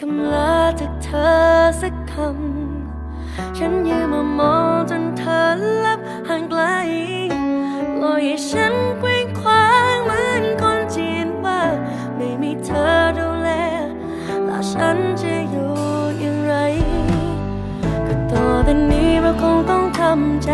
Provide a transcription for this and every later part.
คำลาจากเธอสักคำ ฉันยืนมามองจนเธอลับห่างไกลลอยให้ฉันเคว้งคว้างเหมือนคนจีนว่าไม่มีเธอดูแล แล้วฉันจะอยู่อย่างไร ก็ต่อแต่นี้เราคงต้องทำใจ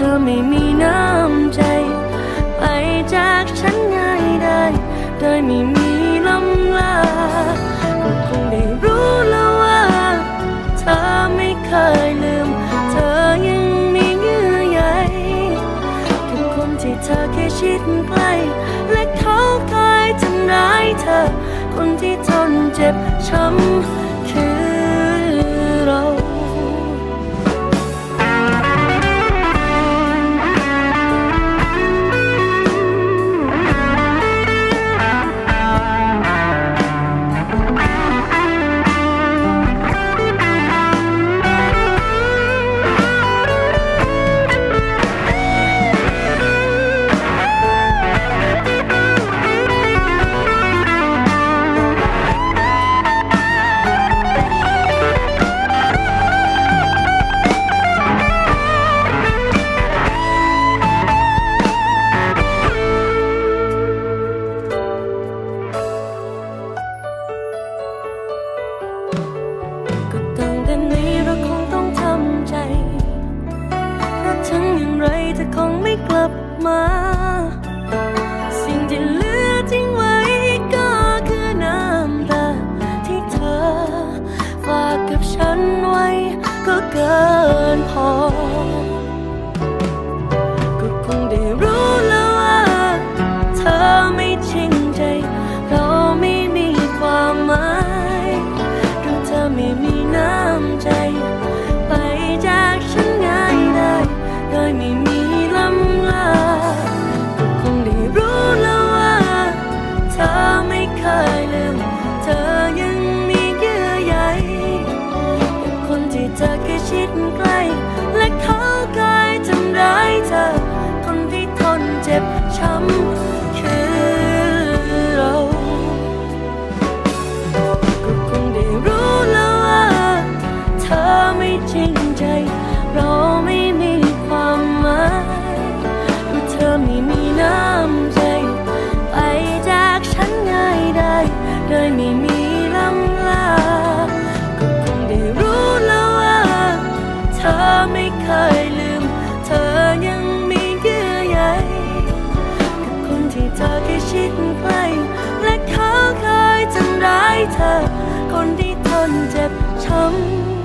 เธอไม่มีน้ำใจ ไปจากฉันง่ายได้โดยไม่มีลำลาก็คงได้รู้แล้วว่า เธอไม่เคยลืม เธอยังมีเงื่อใยกับคนที่เธอแค่ชิดใกล้ และเขาคยทำร้ายเธอ คนที่ทนเจ็บช้ำคือ เธอคงไม่กลับมา สิ่งที่เหลือทิ้งไว้ก็คือน้ำตาที่เธอฝากกับฉันไว้ก็เกินพอ ไเธอ คนที่ทนเจ็บช้ำ